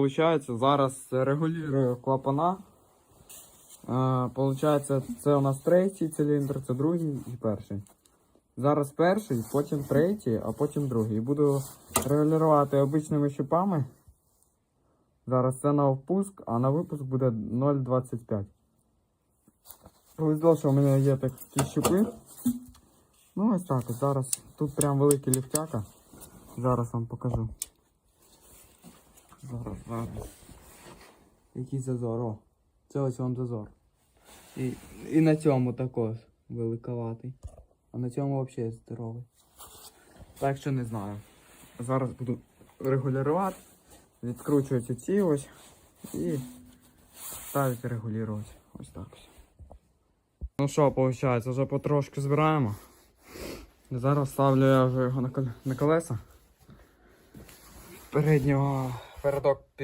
виходить? Зараз регулюю клапана. Е, Получається, це у нас третій циліндр, це другий і перший. Зараз перший, потім третій, а потім другий. Буду регулювати обичними щупами. Зараз це на впуск, а на випуск буде 0,25. Повезло, що у мене є такі щупи. Ну ось так, зараз. Тут прям великий ліфтяка. Зараз вам покажу. Зараз, зараз. Який зазор, о. Це ось вам зазор. І, і на цьому також великоватий. А на цьому взагалі здоровий. Так що не знаю. Зараз буду регулювати. Відкручувати ці ось і ставити регулювати. Ось так ось. Ну що, виходить, вже потрошки збираємо. Зараз ставлю я вже його на колеса. Переднього kertoa